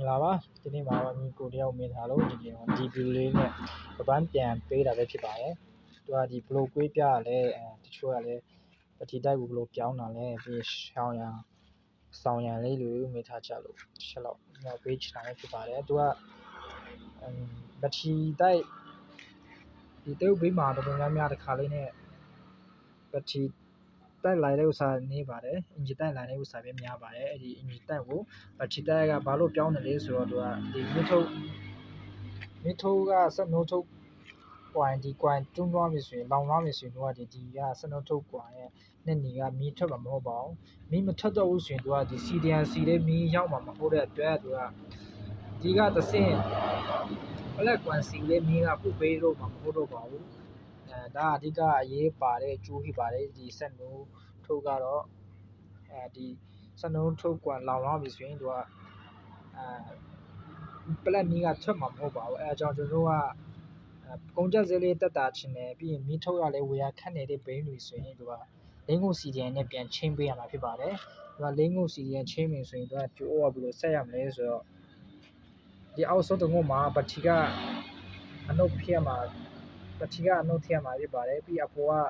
င်္ဂလာပါဒီနေ့မှာတော့ညီကိုတယောက်မင်းထားလို့ဒီပြင်ဒီဗီဒီယိုလေးနဲ့ပပန်းပြန်ပေးတာပဲဖြစ်ပါတယ်သူကဒီဘလိုကွေးပြရလဲအဲတချို့ကလည်းပတိတိုက်ကိုဘလိုပြောင်းတာလဲပြီးရှောင်းရန်ဆောင်ရန်လေးလိုမိထားကြလို့ချက်တော့ညောက်ပေးချင်တာပဲဖြစ်ပါတယ်သူကပတိတိုက်ဒီတုပ်ဘေးမှာတော်တော်များများတစ်ခါလေးနဲ့ပတိ တက်လာတဲ့ဥစ္စာနေပါတယ်အင်ဂျီတက်လာတဲ့ဥစ္စာပဲများပါတယ်အဲ့ဒီအင်ဂျီတက်ကိုဘတ်ချီတက်ကဘာလို့ပြောင်းတယ်လဲဆိုတော့သူကဒီမီထုတ်မီထုတ်ကစက်နိုးထုတ်ကွိုင်ဒီကွိုင်တွန်းသွားပြီဆိုရင်လောင်သွားပြီဆိုရင်တော့ဒီဒီကစက်နိုးထုတ်ကွိုင်ရဲ့နဲ့နေကမီထွက်မှာမဟုတ်ပါဘူးမီမထွက်တော့ဘူးဆိုရင်သူကဒီ CDN C လေးမီရောက်မှာမဟုတ်တဲ့အတွက်သူကဒီကသစင်ဘလက်ကွမ်စီလေးမီးကပုတ်ပေးလို့မှာမဟုတ်တော့ပါဘူး အဲဒါအဓိကအရေးပါတဲ့ကျိုးဖြစ်ပါတယ်ဒီဆက်နိုးထုတ်ကတော့အဲဒီဆက်နှုန်းထုတ်ကွာလောင်သွားပြီဆိုရင်သူကအဲပလက်မီးကထွက်မှာမဟုတ်ပါဘူးအဲအကြောင်းကျွန်တော်တို့ကကုန်ကြက်စလေးတက်တာချင်တယ်ပြီးရင်မီးထုတ်ရလဲဝေရခတ်နေတဲ့ဘိန်းတွေဆိုရင်သူကလင်းကုန်စီဒီယန်နဲ့ပြန်ချင်းပေးရမှာဖြစ်ပါတယ်သူကလင်းကုန်စီဒီယန်ချင်းမယ်ဆိုရင်သူကကျိုးရဘယ်လိုဆက်ရမလဲဆိုတော့ဒီအောက်ဆုံးတငုံမှာပတိကအနုတ်ဖြစ်မှာ ပတိကအနုတ်ထည့်မှာဖြစ်ပါတယ်ပြီးအပေါ်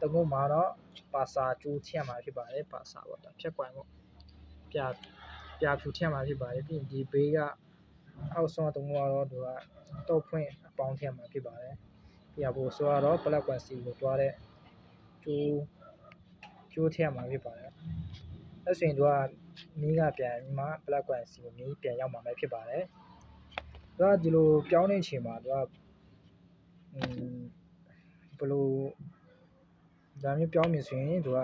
ကတငုံမှာတော့ပါစာကျိုးထည့်မှာဖြစ်ပါတယ်ပါစာပေါ့ဒါဖြတ်ကွိုင်ပေါ့ပြပြဖြူထည့်မှာဖြစ်ပါတယ်ပြီးရင်ဒီဘေးကအောက်ဆုံးတငုံကတော့သူကတော့ဖွင့်အပေါင်းထည့်မှာဖြစ်ပါတယ်ပြဖို့ဆိုတော့ black one c ကိုတွားတဲ့ကျိုးကျိုးထည့်မှာဖြစ်ပါတယ်အဲ့ဆိုရင်သူကမီးကပြန်မှ black one c ကိုမီးပြန်ရောက်မှာပဲဖြစ်ပါတယ်သူကဒီလိုပြောင်းတဲ့အချိန်မှာသူကอืม ဘယ်လိုဒါမျိုးပြောင်းမယ်ဆိုရင်သူက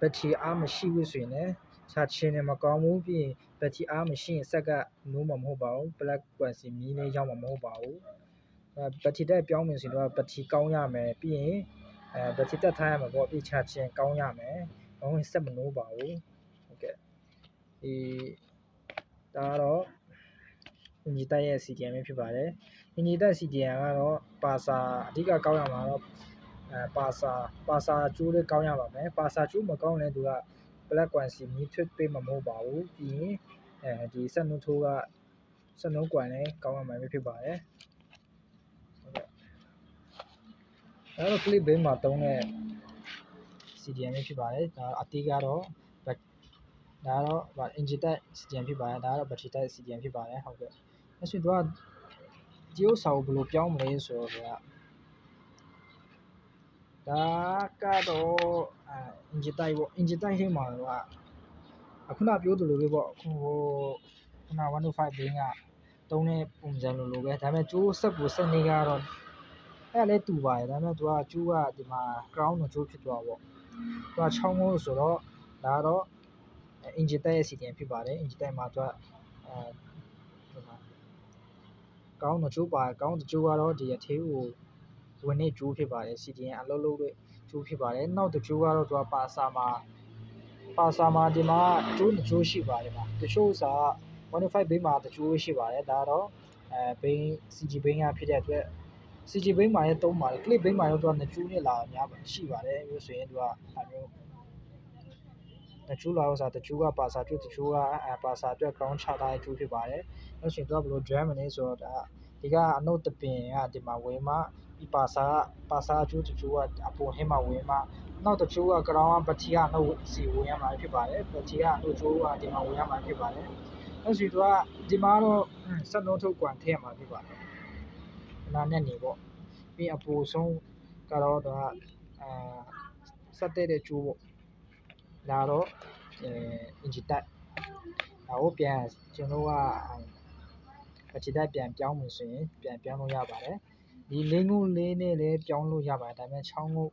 ဘက်ထရီအားမရှိဘူးဆိုရင်လည်းချာချင်းနဲ့မကောင်းဘူးပြီးရင်ဘက်ထရီအားမရှိရင်စက်ကနိုးမှာမဟုတ်ပါဘူး black quality မီးလေးရောက်မှာမဟုတ်ပါဘူးအဲဘက်ထရီတက်ပြောင်းမယ်ဆိုရင်တော့ဘက်ထရီကောင်းရမယ်ပြီးရင်အဲဘက်ထရီတက်ထားရမှာပေါ့ပြီးချာချင်းကောင်းရမယ်ဘာလို့စက်မနိုးပါဘူးဟုတ်ကဲ့ဒီဒါကတော့အင်ဂျီတက်ရဲ့ CDM ပဲဖြစ်ပါတယ် အင်ဂျီတက် CDM ကတော့ပါစာအဓိကကောင်းရမှာတော့အဲပါစာပါစာကျိုးလေးကောင်းရပါမယ်ပါစာကျိုးမကောင်းလဲသူက black quality မီးထွတ်ပေးမှာမဟုတ်ပါဘူးပြီးရင်အဲဒီစက်နှုတ်ထိုးကစက်နှုတ်ကွန်လည်းကောင်းရမှာဖြစ်ပါတယ်ဟုတ်ကဲ့အဲတော့ clip ဘေးမှာတုံးတဲ့ CDM ပဲဖြစ်ပါတယ်ဒါအတေးကတော့ဒါကတော့ဗာ engine type CDM ဖြစ်ပါတယ်ဒါကတော့ battery type CDM ဖြစ်ပါတယ်ဟုတ်ကဲ့အဲဆိုတော့ ဒီဥစ္စာကိုဘယ်လိုပြောင်းမလဲဆိုတော့ဒါကတော့အဲ engine type ပေါ့ engine type ထဲမှာတော့အခုနပြောသလိုပဲပေါ့အခုဟိုခုန105ဘင်းကတုံးတဲ့ပုံစံလိုလိုပဲဒါပေမဲ့ကျိုးဆက်ကိုဆက်နေကတော့အဲ့လည်းတူပါတယ်ဒါပေမဲ့သူကကျိုးကဒီမှာ crown ကိုကျိုးဖြစ်သွားပေါ့သူကချောင်းမိုးဆိုတော့ဒါကတော့ engine type ရဲ့ CDM ဖြစ်ပါတယ် engine type မှာသူကအဲ ကောင်းတော့ကျိုးပါကောင်းတဲ့ကျိုးကတော့ဒီအသေးကိုဝင်တဲ့ကျိုးဖြစ်ပါတယ် CDN အလုပ်လုပ်တဲ့ကျိုးဖြစ်ပါတယ်နောက်တစ်ကျိုးကတော့သူကပါစာမှာပါစာမှာဒီမှာကျိုးတစ်ကျိုးရှိပါတယ်မှာတချို့စာ1.5ဘိန်းမှာတစ်ကျိုးရှိပါတယ်ဒါတော့အဲဘိန်း CG ဘိန်းကဖြစ်တဲ့အတွက် CG ဘိန်းမှာလည်းသုံးပါတယ် clip ဘိန်းမှာတော့သူကနှစ်ကျိုးနဲ့လာများရှိပါတယ်မျိုးဆိုရင်သူကအဲမျိုး တချို့လာဥစားတချို့ကပါစာကျွတ်တချို့ကအဲပါစာအတွက် ground ချထားတဲ့ကျိုးဖြစ်ပါတယ်။လို့ရှိရင်သူကဘယ်လို drum မလဲဆိုတော့ဒါဒီကအနုတ်တပင်ကဒီမှာဝင်မှဒီပါစာကပါစာအကျိုးတချို့ကအပေါ်ဟင်းမှာဝင်မှနောက်တချို့က ground ကပတိကအနုတ်စီဝင်ရမှာဖြစ်ပါတယ်ပတိကအနုတ်ကျိုးကဒီမှာဝင်ရမှာဖြစ်ပါတယ်အဲ့ဆိုသူကဒီမှာတော့စက်လုံးထုတ်ကွန်ထည့်ရမှာဖြစ်ပါတယ်နာနဲ့နေပေါ့ပြီးအပေါ်ဆုံးကတော့ဒါအဲစက်တဲ့ကျိုးပေါ့ ဒါတော့အဲအင်ဂျီတက်ဒါကိုပြန်ကျွန်တော်ကအခြေတက်ပြန်ပြောင်းမယ်ဆိုရင်ပြန်ပြောင်းလို့ရပါတယ်ဒီလင်းကုန်းလေးနဲ့လည်းပြောင်းလို့ရပါတယ်ဒါပေမဲ့ချောင်းကုန်း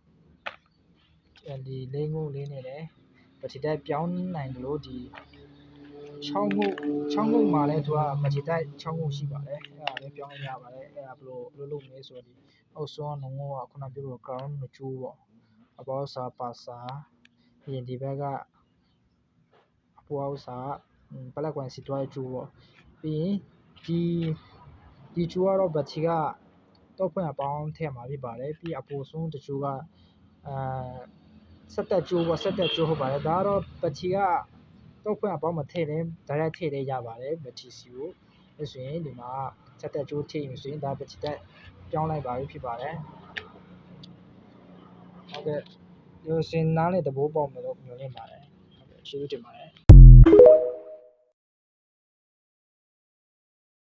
ဒီလင်းကုန်းလေးနဲ့လည်းအခြေတက်ပြောင်းနိုင်လို့ဒီချောင်းကုန်းချောင်းကုန်းမှာလည်းသူကမချီတက်ချောင်းကုန်းရှိပါတယ်အဲ့ဒါလည်းပြောင်းလို့ရပါတယ်အဲ့ဒါဘယ်လိုဘယ်လိုလုပ်မလဲဆိုတော့ဒီအောက်ဆုံးကငုံကခုနပြောလို့ ground မကျိုးပေါ့အပေါ်စာ ပြီးရင်ဒီဘက်ကအပွားဥစားပလက်ကွန်စီတွားကျူပေါ့ပြီးရင်ဒီဒီကျူကတော့ဘတ်ချီကတော့ဖွင့်အပေါင်းထည့်မှာဖြစ်ပါတယ်ပြီးအပိုဆုံးတကျူကအဲဆက်တက်ကျိုးပေါ့ဆက်တက်ကျိုးဟုတ်ပါတယ်ဒါကတော့ပချီကတော့ဖွင့်အပေါင်းမထည့်တယ်ဒါရက်ထည့်လေးရပါတယ်ပချီစီကိုအဲဆိုရင်ဒီမှာဆက်တက်ကျိုးထည့်ရင်ဆိုရင်ဒါပချီတက်ပြောင်းလိုက်ပါပြီဖြစ်ပါတယ်ဟုတ်ကဲ့ ဒီလိုစင်နားလေသဘောပေါက်မယ်လို့မျှော်လင့်ပါတယ်ဟုတ်ကဲ့ကျေးဇူးတင်ပါတယ်